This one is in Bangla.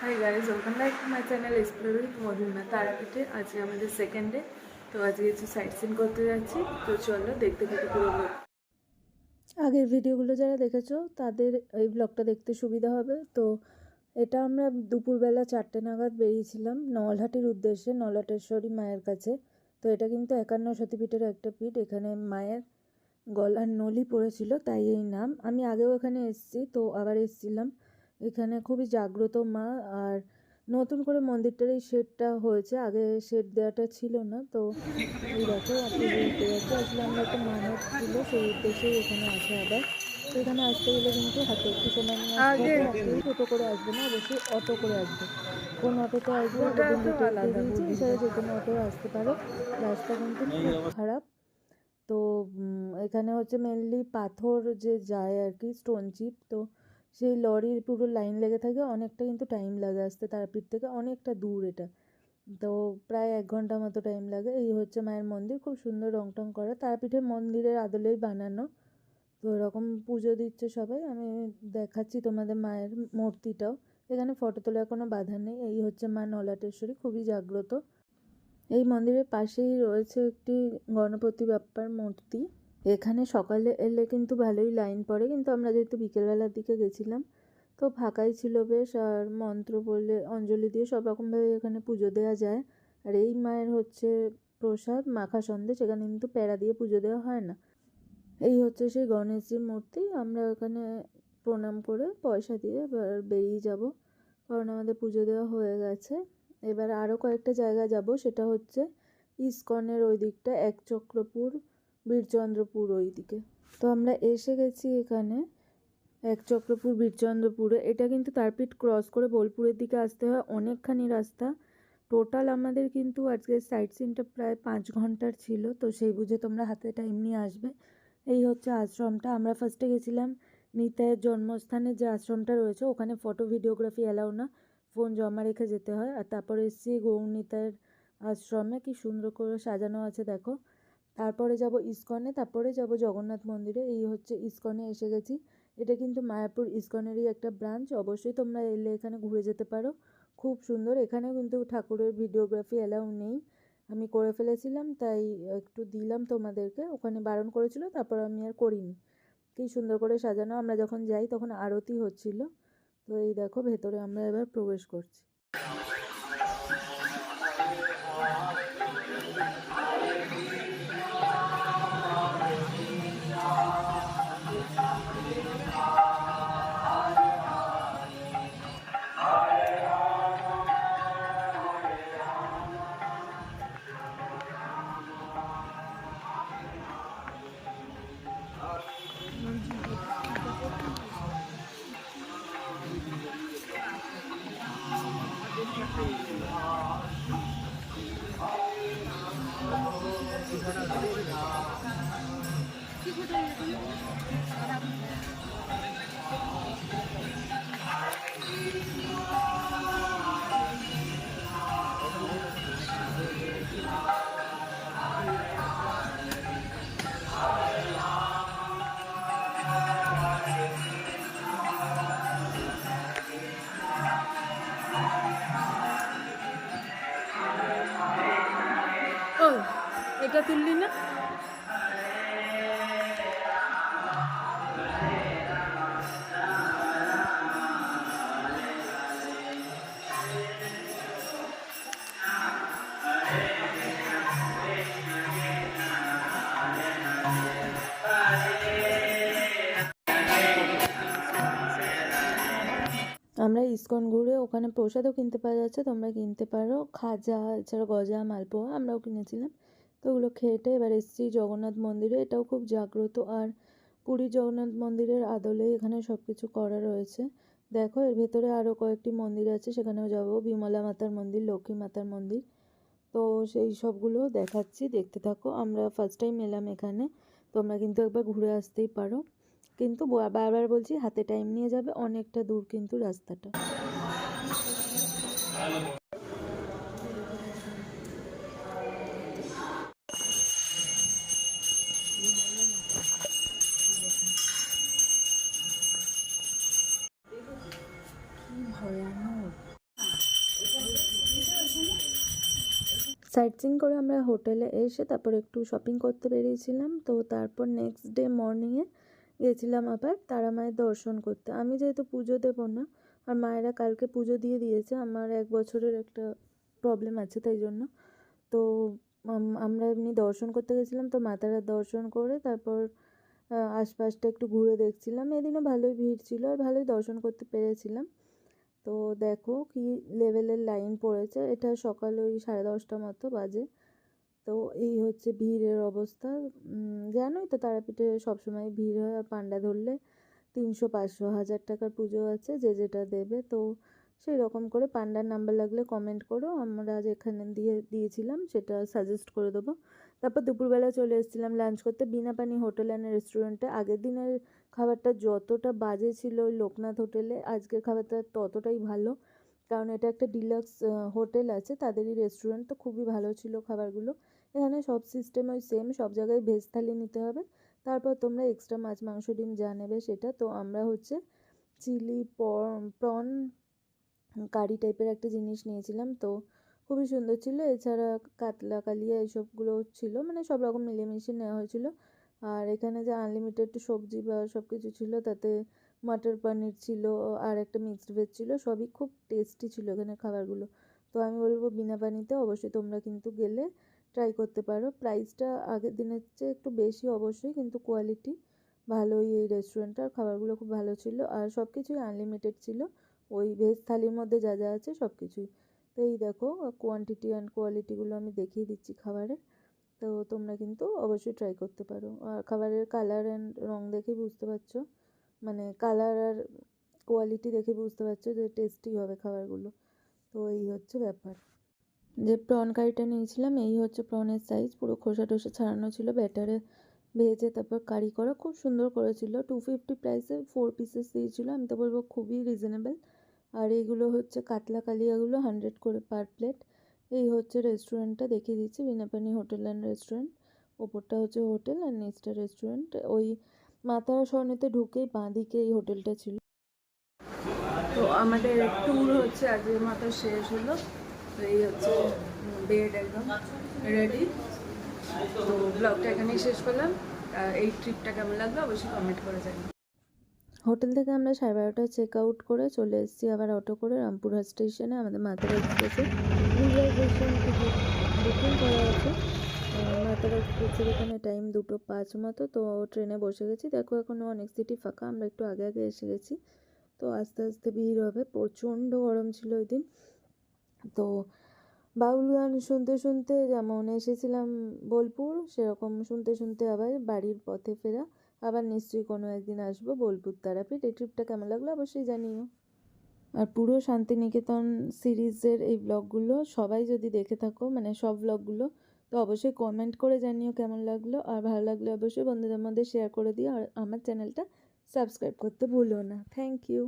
হাই গাইজ ওয়েলকাম চ্যানেল তারাপীঠে আজকে আমাদের তো আজকে সাইট সিন করতে যাচ্ছি দেখতে আগের ভিডিওগুলো যারা দেখেছ, তাদের এই ব্লগটা দেখতে সুবিধা হবে। তো এটা আমরা দুপুরবেলা চারটে নাগাদ বেরিয়েছিলাম নলহাটির উদ্দেশ্যে নলহাটেশ্বরী মায়ের কাছে। তো এটা কিন্তু একান্ন সতীপীঠের একটা পীঠ, এখানে মায়ের গলার নলি পড়েছিল তাই এই নাম। আমি আগেও এখানে এসেছি তো আবার এসেছিলাম। এখানে খুবই জাগ্রত মা আর নতুন করে মন্দিরটার এই শেডটা হয়েছে। আগে শেড দেওয়াটা ছিল না তো এই দেখো আপনি বলতে যাচ্ছে আসলে আমরা একটা মানত ছিল সেই উদ্দেশ্যেই এখানে আসা আবার। তো এখানে আসতে গেলে কিন্তু হাতে একটু সময় নিয়ে আসতে আপনি টোটো করে আসবে না অবশ্যই অটো করে আসবে। কোন অটোতে আসবে আলাদা যে কোনো অটো আসতে পারো। রাস্তা কিন্তু খুব খারাপ। তো এখানে হচ্ছে মেনলি পাথর যে যায় আর কি স্টোন চিপ তো সেই লরির পুরো লাইন লেগে থাকে। অনেকটা কিন্তু টাইম লাগে আসতে, তারাপীঠ থেকে অনেকটা দূর এটা। তো প্রায় এক ঘণ্টা মতো টাইম লাগে। এই হচ্ছে মায়ের মন্দির। খুব সুন্দর রং টং করা। তারাপীঠের মন্দিরের আদলেই বানানো। তো এরকম পুজো দিচ্ছে সবাই। আমি দেখাচ্ছি তোমাদের মায়ের মূর্তিটাও। এখানে ফটো তোলার কোনো বাধা নেই। এই হচ্ছে মা নলাটেশ্বরী। খুবই জাগ্রত। এই মন্দিরের পাশেই রয়েছে একটি গণপতি বাপ্পার মূর্তি। এখানে সকালে এলে কিন্তু ভালোই লাইন পড়ে, কিন্তু আমরা যেহেতু বিকেলবেলার দিকে গেছিলাম, তো ফাঁকাই ছিল বেশ, আর মন্ত্র বললে অঞ্জলি দিয়ে সব রকমভাবে এখানে পুজো দেওয়া যায়। আর এই মায়ের হচ্ছে প্রসাদ, মাখা সন্দেশ এখানে কিন্তু প্যারা দিয়ে পুজো দেওয়া হয় না। এই হচ্ছে সেই গণেশজির মূর্তি, আমরা এখানে প্রণাম করে পয়সা দিয়ে এবার বেরিয়ে যাব, কারণ আমাদের পুজো দেওয়া হয়ে গেছে। এবার আরও কয়েকটা জায়গা যাব, সেটা হচ্ছে ইস্কনের ওই দিকটা এক চক্রপুর, বীরচন্দ্রপুর ওই দিকে তো আমরা এসে গেছি এখানে, এক চক্রপুর, বীরচন্দ্রপুরে। এটা কিন্তু তারপিঠ ক্রস করে বোলপুরের দিকে আসতে হয়, অনেকখানি রাস্তা। টোটাল আমাদের কিন্তু আজকে সাইট সিনটা প্রায় পাঁচ ঘণ্টার ছিল, তো সেই বুঝে তোমরা হাতে টাইম নিয়ে আসবে। এই হচ্ছে আশ্রমটা, আমরা ফার্স্টে গেছিলাম নিতায়ের জন্মস্থানে যে আশ্রমটা রয়েছে, ওখানে ফটো ভিডিওগ্রাফি অ্যালাউ না। ফোন জমা রেখে যেতে হয়। আর তারপরে এসেছি গৌরনীতার আশ্রমে কি সুন্দর করে সাজানো আছে দেখো। তারপরে যাব ইস্কনে, তারপরে যাব জগন্নাথ মন্দিরে। এই হচ্ছে ইস্কনে এসে গেছি। এটা কিন্তু মায়াপুর ইস্কনেরই একটা ব্রাঞ্চ। অবশ্যই তোমরা এলে এখানে ঘুরে যেতে পারো। খুব সুন্দর। এখানেও কিন্তু ঠাকুরের ভিডিওগ্রাফি অ্যালাউ নেই। আমি করে ফেলেছিলাম, তাই একটু দিলাম তোমাদেরকে। ওখানে বারণ করেছিল, তারপর আমি আর করিনি। কি সুন্দর করে সাজানো। আমরা যখন যাই তখন আরতি হচ্ছিল। তো এই দেখো ভেতরে আমরা এবার প্রবেশ করছি। তুললি না আমরা ইস্কন ঘুরে ওখানে প্রসাদও কিনতে পাওয়া যাচ্ছে, তোমরা কিনতে পারো। খাজা এছাড়া গজা, মালপোয়া আমরাও কিনেছিলাম। তো ওগুলো খেটে এবার এসেছি জগন্নাথ মন্দিরে, এটাও খুব জাগ্রত। আর পুরী জগন্নাথ মন্দিরের আদলে এখানে সব কিছু করা রয়েছে। দেখো, এর ভেতরে আরও কয়েকটি মন্দির আছে, সেখানেও যাব। বিমলা মাতার মন্দির, লক্ষ্মী মাতার মন্দির। তো সেই সবগুলো দেখাচ্ছি, দেখতে থাকো। আমরা ফার্স্ট টাইম এলাম এখানে, তোমরা কিন্তু একবার ঘুরে আসতেই পারো। কিন্তু বারবার বলছি, হাতে টাইম নিয়ে যাবে, অনেকটা দূর কিন্তু রাস্তাটা। সাইট সিং করে আমরা হোটেলে এসে তারপর একটু শপিং করতে বেরিয়েছিলাম। তো তারপর নেক্সট ডে মর্নিংয়ে গেছিলাম আবার তারা মায়ের দর্শন করতে। আমি যেহেতু পুজো দেবো না, আর মায়েরা কালকে পুজো দিয়ে দিয়েছে, আমার এক বছরের একটা প্রবলেম আছে তাই জন্য। তো আমরা এমনি দর্শন করতে গেছিলাম, তো মাতারার দর্শন করে তারপর আশপাশটা একটু ঘুরে দেখছিলাম। এদিনও ভালোই ভিড় ছিল আর ভালোই দর্শন করতে পেরেছিলাম। তো দেখো কি লেভেলের লাইন পড়েছে। এটা সকাল ওই সাড়ে দশটা মতো বাজে। তো এই হচ্ছে ভিড়ের অবস্থা। জানোই তো তারাপীঠে সবসময় ভিড় হয় আর পান্ডা ধরলে তিনশো পাঁচশো, হাজার টাকার পুজো আছে, যে যেটা দেবে। তো সেই রকম করে পান্ডার নাম্বার লাগলে কমেন্ট করো। আমরা যেখানে দিয়ে, দিয়েছিলাম সেটা সাজেস্ট করে দেবো। তারপর দুপুরবেলা চলে এসেছিলাম লাঞ্চ করতে। বিনা পানি হোটেল অ্যান্ড রেস্টুরেন্টে আগের দিনের খাবারটা যতটা বাজে ছিল ওই লোকনাথ হোটেলে, আজকের খাবারটা ততটাই ভালো। কারণ এটা একটা ডিলাক্স হোটেল আছে, তাদেরই রেস্টুরেন্ট তো খুবই ভালো ছিল খাবারগুলো। এখানে সব সিস্টেম ওই সেম সব জায়গায় ভেজ থালি নিতে হবে। তারপর তোমরা এক্সট্রা মাছ, মাংস, ডিম যা নেবে সেটা। তো আমরা হচ্ছে চিলি প্রন কারি টাইপের একটা জিনিস নিয়েছিলাম। তো খুবই সুন্দর ছিল। এছাড়া কাতলা, কালিয়া এইসবগুলো ছিল। মানে সব রকম মিলেমিশে নেওয়া হয়েছিল। আর এখানে যে আনলিমিটেড সবজি বা সব কিছু ছিল, তাতে মটর পনির ছিল, আর একটা মিক্সড ভেজ ছিল, সবই খুব টেস্টি ছিল এখানে খাবারগুলো। তো আমি বলব, বিনা পানিতে অবশ্যই তোমরা কিন্তু গেলে ট্রাই করতে পারো। প্রাইসটা আগের দিনের চেয়ে একটু বেশি অবশ্যই, কিন্তু কোয়ালিটি ভালোই এই রেস্টুরেন্টটার খাবারগুলো খুব ভালো ছিল। আর সব কিছুই আনলিমিটেড ছিল। ওই ভেজ থালির মধ্যে যা যা আছে সব কিছুই তো এই দেখো কোয়ান্টিটি অ্যান্ড কোয়ালিটিগুলো আমি দেখিয়ে দিচ্ছি খাবারের। তো তোমরা কিন্তু অবশ্যই ট্রাই করতে পারো। আর খাবারের কালার অ্যান্ড রং দেখে বুঝতে পারছ। মানে কালার আর কোয়ালিটি দেখে বুঝতে পারছ যে টেস্টি হবে খাবারগুলো। তো এই হচ্ছে ব্যাপার। যে প্রন কারিটা নিয়েছিলাম, এই হচ্ছে প্রনের সাইজ পুরো খোসা টোসা ছাড়ানো ছিল ব্যাটারে ভেজে তারপর কারি করা। খুব সুন্দর করেছিল। টু ফিফটি প্রাইসে ফোর পিসেস দিয়েছিলো। আমি তো বলব খুবই রিজনেবল আর এইগুলো হচ্ছে কাতলা কালিয়াগুলো হান্ড্রেড করে পার প্লেট এই হচ্ছে রেস্টুরেন্টটা দেখিয়ে দিচ্ছি। বিনাপানি হোটেল অ্যান্ড রেস্টুরেন্ট ওপরটা হচ্ছে হোটেল আর নিচটা রেস্টুরেন্ট ওই মাতারা সরণিতে ঢুকেই বাঁ দিকে এই হোটেলটা ছিল। তো আমাদের ট্যুর হচ্ছে আজকের মতো শেষ হলো। তো এই হচ্ছে বেড একদম রেডি তো ব্লগটা এখানেই শেষ করলাম। এই ট্রিপটা কেমন লাগল অবশ্যই কমেন্ট করে জানিও। হোটেল থেকে আমরা সাড়ে বারোটায় চেক আউট করে চলে এসেছি আবার অটো করে রামপুরহাট স্টেশনে আমাদের মাতারা এক্সপ্রেসে। বুকিং করা আছে। মাতারা এক্সপ্রেসের এখানে টাইম দুটো পাঁচ মতো, তো ট্রেনে বসে গেছি। দেখো এখনও অনেক সিটি ফাঁকা, আমরা একটু আগে আগে এসে গেছি। তো আস্তে আস্তে ভিড় হবে, প্রচণ্ড গরম ছিল ওই দিন। তো বাউল গান শুনতে শুনতে যেমন এসেছিলাম বোলপুর, সেরকম শুনতে শুনতে আবার বাড়ির পথে ফেরা। আবার নিশ্চয়ই কোনো একদিন আসব বোলপুর তারাপীঠ। এই ট্রিপটা কেমন লাগল অবশ্যই জানিও। আর পুরো শান্তিনিকেতন সিরিজের এই ব্লগগুলো সবাই যদি দেখে থাকো মানে সব ব্লগগুলো তো অবশ্যই কমেন্ট করে জানিও কেমন লাগল। আর ভালো লাগলে অবশ্যই বন্ধুদের মধ্যে শেয়ার করে দিও। আর আমার চ্যানেলটা সাবস্ক্রাইব করতে ভুলো না। Thank you